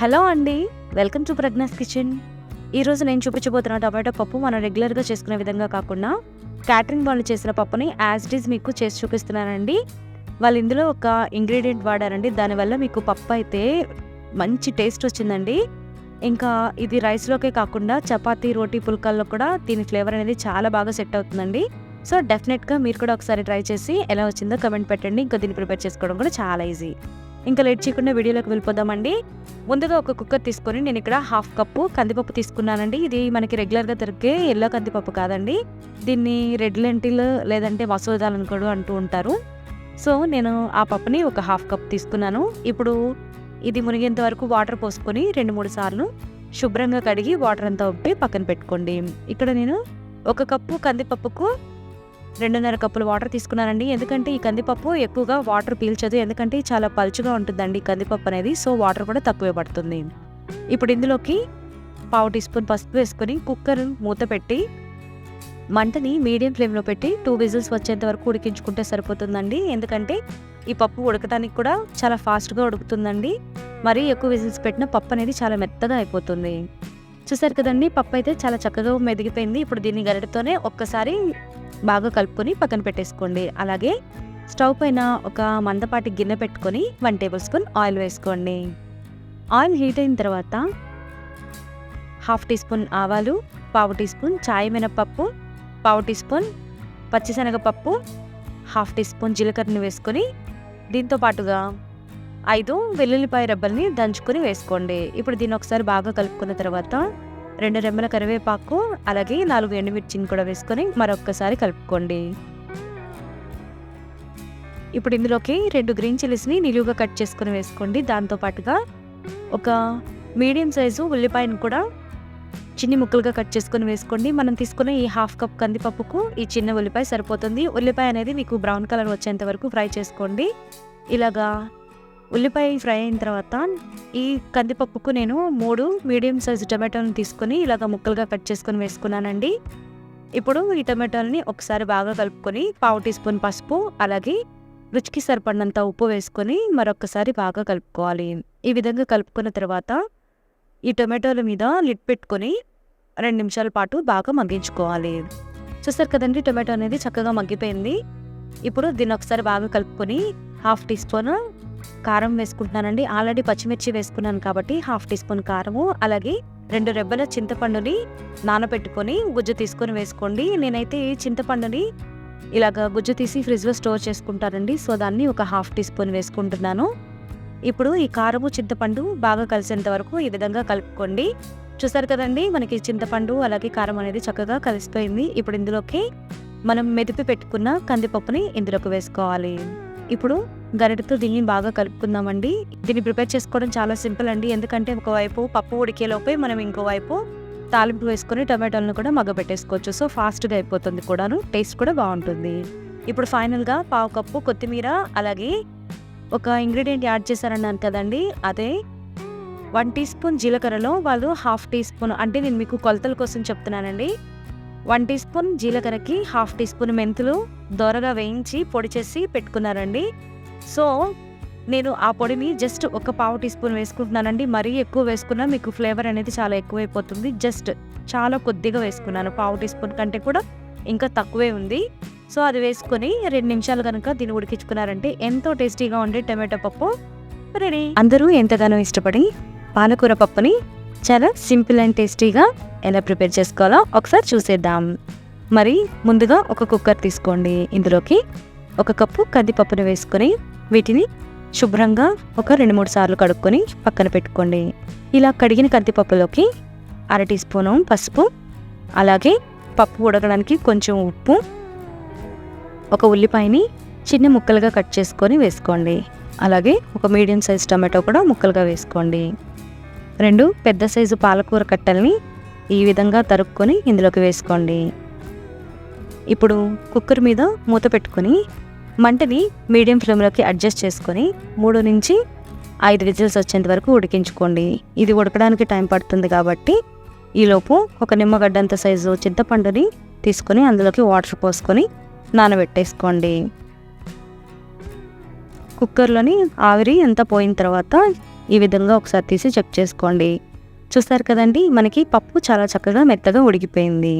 Hello అండి. Welcome to Pragnya's kitchen. ఈరోజు నేను చూపించబోతున్న టమాటో పప్పు మనం రెగ్యులర్గా చేసుకునే విధంగా కాకుండా క్యాటరింగ్ వాళ్ళు చేసిన పప్పుని యాజ్ ఇట్ ఈజ్ మీకు చేసి చూపిస్తున్నానండి. వాళ్ళు ఇందులో ఒక ఇంగ్రీడియంట్ వాడారండి. దానివల్ల మీకు పప్పు అయితే మంచి టేస్ట్ వచ్చిందండి. ఇంకా ఇది రైస్లోకే కాకుండా చపాతీ రోటీ పుల్కాల్లో కూడా దీని ఫ్లేవర్ అనేది చాలా బాగా సెట్ అవుతుందండి. సో డెఫినెట్గా మీరు కూడా ఒకసారి ట్రై చేసి ఎలా వచ్చిందో కమెంట్ పెట్టండి. ఇంకా దీన్ని ప్రిపేర్ చేసుకోవడం కూడా చాలా ఈజీ. ఇంకా లేట్ చేయకుండా వీడియోలోకి వెళ్ళిపోదామండి. ముందుగా ఒక కుక్కర్ తీసుకొని నేను ఇక్కడ హాఫ్ కప్పు కందిపప్పు తీసుకున్నానండి. ఇది మనకి రెగ్యులర్గా దొరికే ఎల్లో కందిపప్పు కాదండి. దీన్ని రెడ్ లెంటిల్ లేదంటే మసూర్ దాల్ అని కూడా అంటూ ఉంటారు. సో నేను ఆ పప్పుని ఒక హాఫ్ కప్ తీసుకున్నాను. ఇప్పుడు ఇది మునిగేంత వరకు వాటర్ పోసుకొని రెండు మూడు సార్లు శుభ్రంగా కడిగి వాటర్ అంతా ఉప్పి పక్కన పెట్టుకోండి. ఇక్కడ నేను ఒక కప్పు కందిపప్పుకు రెండున్నర కప్పులు వాటర్ తీసుకున్నానండి. ఎందుకంటే ఈ కందిపప్పు ఎక్కువగా వాటర్ పీల్చదు. ఎందుకంటే చాలా పలుచగా ఉంటుందండి ఈ కందిపప్పు అనేది. సో వాటర్ కూడా తక్కువే పడుతుంది. ఇప్పుడు ఇందులోకి పావు టీ స్పూన్ పసుపు వేసుకొని కుక్కర్ మూత పెట్టి మంటని మీడియం ఫ్లేమ్లో పెట్టి టూ విజిల్స్ వచ్చేంత వరకు ఉడికించుకుంటే సరిపోతుందండి. ఎందుకంటే ఈ పప్పు ఉడకడానికి కూడా చాలా ఫాస్ట్గా ఉడుకుతుందండి. మరీ ఎక్కువ విజిల్స్ పెట్టిన పప్పు అనేది చాలా మెత్తగా అయిపోతుంది. చూసారు కదండి పప్పు అయితే చాలా చక్కగా మెదిగిపోయింది. ఇప్పుడు దీన్ని గరిటతోనే ఒక్కసారి బాగా కలుపుకొని పక్కన పెట్టేసుకోండి. అలాగే స్టవ్ పైన ఒక మందపాటి గిన్నె పెట్టుకొని వన్ టేబుల్ స్పూన్ ఆయిల్ వేసుకోండి. ఆయిల్ హీట్ అయిన తర్వాత హాఫ్ టీ స్పూన్ ఆవాలు పావు టీ స్పూన్ చాయ్ మినపప్పు పావు టీ స్పూన్ పచ్చిశనగపప్పు హాఫ్ టీ స్పూన్ జీలకర్రని వేసుకొని దీంతో పాటుగా ఐదు వెల్లుల్లిపాయ రబ్బల్ని దంచుకొని వేసుకోండి. ఇప్పుడు దీన్ని ఒకసారి బాగా కలుపుకున్న తర్వాత రెండు రెమ్మల కరివేపాకు అలాగే నాలుగు ఎండుమిర్చిని కూడా వేసుకొని మరొక్కసారి కలుపుకోండి. ఇప్పుడు ఇందులోకి రెండు గ్రీన్ చిల్లీస్ని నిలువుగా కట్ చేసుకొని వేసుకోండి. దాంతో పాటుగా ఒక మీడియం సైజు ఉల్లిపాయను కూడా చిన్ని ముక్కలుగా కట్ చేసుకొని వేసుకోండి. మనం తీసుకునే ఈ హాఫ్ కప్ కందిపప్పుకు ఈ చిన్న ఉల్లిపాయ సరిపోతుంది. ఉల్లిపాయ అనేది మీకు బ్రౌన్ కలర్ వచ్చేంత వరకు ఫ్రై చేసుకోండి. ఇలాగా ఉల్లిపాయ ఫ్రై అయిన తర్వాత ఈ కందిపప్పుకు నేను మూడు మీడియం సైజ్ టమాటోలను తీసుకొని ఇలాగ ముక్కలుగా కట్ చేసుకొని వేసుకున్నానండి. ఇప్పుడు ఈ టమాటోలని ఒకసారి బాగా కలుపుకొని పావు టీ స్పూన్ పసుపు అలాగే రుచికి సరిపడినంత ఉప్పు వేసుకొని మరొకసారి బాగా కలుపుకోవాలి. ఈ విధంగా కలుపుకున్న తర్వాత ఈ టొమాటోల మీద లిడ్ పెట్టుకొని రెండు నిమిషాల పాటు బాగా మగ్గించుకోవాలి. చూస్తారు కదండి టొమాటో అనేది చక్కగా మగ్గిపోయింది. ఇప్పుడు దీన్ని ఒకసారి బాగా కలుపుకొని హాఫ్ టీ స్పూన్ కారం వేసుకుంటున్నానండి. ఆల్రెడీ పచ్చిమిర్చి వేసుకున్నాను కాబట్టి హాఫ్ టీ స్పూన్ కారము అలాగే రెండు రెబ్బల చింతపండుని నానబెట్టుకొని గుజ్జు తీసుకొని వేసుకోండి. నేనైతే ఈ చింతపండుని ఇలాగ గుజ్జు తీసి ఫ్రిడ్జ్లో స్టోర్ చేసుకుంటానండి. సో దాన్ని ఒక హాఫ్ టీ స్పూన్ వేసుకుంటున్నాను. ఇప్పుడు ఈ కారము చింతపండు బాగా కలిసేంత వరకు ఈ విధంగా కలుపుకోండి. చూసారు కదండి మనకి చింతపండు అలాగే కారం అనేది చక్కగా కలిసిపోయింది. ఇప్పుడు ఇందులోకి మనం మెదిపి పెట్టుకున్న కందిపప్పుని ఇందులోకి వేసుకోవాలి. ఇప్పుడు గరిటతో దీన్ని బాగా కలుపుకుందామండి. దీన్ని ప్రిపేర్ చేసుకోవడం చాలా సింపుల్ అండి. ఎందుకంటే ఒకవైపు పప్పు ఉడికేలోపే మనం ఇంకోవైపు తాలింపు వేసుకొని టమాటాలను కూడా మగ్గబెట్టేసుకోవచ్చు. సో ఫాస్ట్గా అయిపోతుంది కూడాను. టేస్ట్ కూడా బాగుంటుంది. ఇప్పుడు ఫైనల్గా పావు కప్పు కొత్తిమీర అలాగే ఒక ఇంగ్రీడియంట్ యాడ్ చేశారన్నాను కదండి. అదే వన్ టీ స్పూన్ జీలకర్రలో వాళ్ళు హాఫ్ టీ స్పూన్. అంటే నేను మీకు కొలతల కోసం చెప్తున్నానండి. వన్ టీ స్పూన్ జీలకర్రకి హాఫ్ టీ స్పూన్ మెంతులు దోరగా వేయించి పొడి చేసి పెట్టుకున్నారండి సో నేను ఆ పొడిని జస్ట్ ఒక పావు టీ స్పూన్ వేసుకుంటున్నానండి. మరీ ఎక్కువ వేసుకున్నా మీకు ఫ్లేవర్ అనేది చాలా ఎక్కువైపోతుంది. జస్ట్ చాలా కొద్దిగా వేసుకున్నాను. పావు టీ స్పూన్ కంటే కూడా ఇంకా తక్కువే ఉంది. సో అది వేసుకొని రెండు నిమిషాలు కనుక దీన్ని ఉడికించుకున్నారంటే ఎంతో టేస్టీగా ఉండే టమాటో పప్పు రెడీ. అందరూ ఎంతగానో ఇష్టపడి పాలకూర పప్పుని చాలా సింపుల్ అండ్ టేస్టీగా ఎలా ప్రిపేర్ చేసుకోవాలో ఒకసారి చూసేద్దాం. మరి ముందుగా ఒక కుక్కర్ తీసుకోండి. ఇందులోకి ఒక కప్పు కందిపప్పుని వేసుకొని వీటిని శుభ్రంగా ఒక రెండు మూడు సార్లు కడుక్కొని పక్కన పెట్టుకోండి. ఇలా కడిగిన కందిపప్పులోకి అర టీ స్పూను పసుపు అలాగే పప్పు ఉడకడానికి కొంచెం ఉప్పు ఒక ఉల్లిపాయని చిన్న ముక్కలుగా కట్ చేసుకొని వేసుకోండి. అలాగే ఒక మీడియం సైజ్ టమాటో కూడా ముక్కలుగా వేసుకోండి. రెండు పెద్ద సైజు పాలకూర కట్టల్ని ఈ విధంగా తరుక్కొని ఇందులోకి వేసుకోండి. ఇప్పుడు కుక్కర్ మీద మూత పెట్టుకొని మంటని మీడియం ఫ్లేమ్లోకి అడ్జస్ట్ చేసుకొని మూడు నుంచి ఐదు విజిల్స్ వచ్చేంత వరకు ఉడికించుకోండి. ఇది ఉడకడానికి టైం పడుతుంది కాబట్టి ఈలోపు ఒక నిమ్మగడ్డంత సైజు చింతపండుని తీసుకొని అందులోకి వాటర్ పోసుకొని నానబెట్టేసుకోండి. కుక్కర్లోని ఆవిరి అంతా పోయిన తర్వాత ఈ విధంగా ఒకసారి తీసి చెక్ చేసుకోండి. చూస్తారు కదండి మనకి పప్పు చాలా చక్కగా మెత్తగా ఉడికిపోయింది.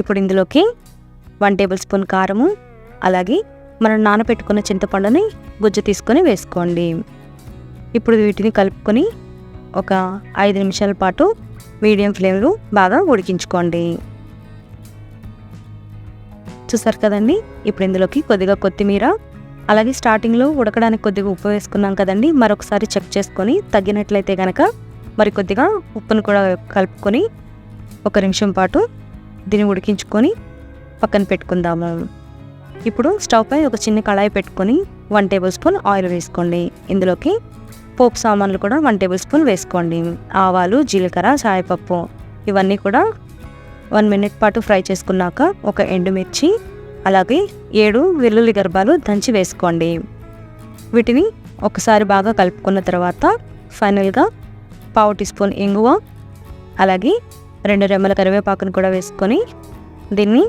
ఇప్పుడు ఇందులోకి వన్ టేబుల్ స్పూన్ కారము అలాగే మనం నానబెట్టుకున్న చింతపండుని గుజ్జు తీసుకొని వేసుకోండి. ఇప్పుడు వీటిని కలుపుకొని ఒక ఐదు నిమిషాల పాటు మీడియం ఫ్లేమ్లో బాగా ఉడికించుకోండి. చూసారు కదండి ఇప్పుడు ఇందులోకి కొద్దిగా కొత్తిమీర అలాగే స్టార్టింగ్లో ఉడకడానికి కొద్దిగా ఉప్పు వేసుకున్నాం కదండి మరొకసారి చెక్ చేసుకొని తగ్గినట్లయితే కనుక మరి కొద్దిగా ఉప్పును కూడా కలుపుకొని ఒక నిమిషం పాటు దీన్ని ఉడికించుకొని పక్కన పెట్టుకుందాము ఇప్పుడు స్టవ్ పై ఒక చిన్న కళాయి పెట్టుకొని వన్ టేబుల్ స్పూన్ ఆయిల్ వేసుకోండి. ఇందులోకి పోపు సామాన్లు కూడా వన్ టేబుల్ స్పూన్ వేసుకోండి. ఆవాలు జీలకర్ర చాయపప్పు ఇవన్నీ కూడా వన్ మినిట్ పాటు ఫ్రై చేసుకున్నాక ఒక ఎండుమిర్చి అలాగే ఏడు వెల్లుల్లి గర్భాలు దంచి వేసుకోండి. వీటిని ఒకసారి బాగా కలుపుకున్న తర్వాత ఫైనల్గా పావు టీ స్పూన్ ఇంగువ అలాగే రెండు రెమ్మల కరివేపాకును కూడా వేసుకొని దీన్ని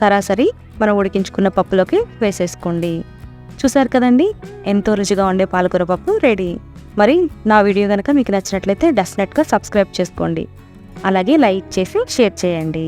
సరాసరి మనం ఉడికించుకున్న పప్పులోకి వేసేసుకోండి. చూసారు కదండి? ఎంతో రుచిగా ఉండే పాలకూర పప్పు రెడీ. మరి నా వీడియో కనుక మీకు నచ్చినట్లయితే డెఫినెట్గా సబ్స్క్రైబ్ చేసుకోండి. అలాగే లైక్ చేసి షేర్ చేయండి.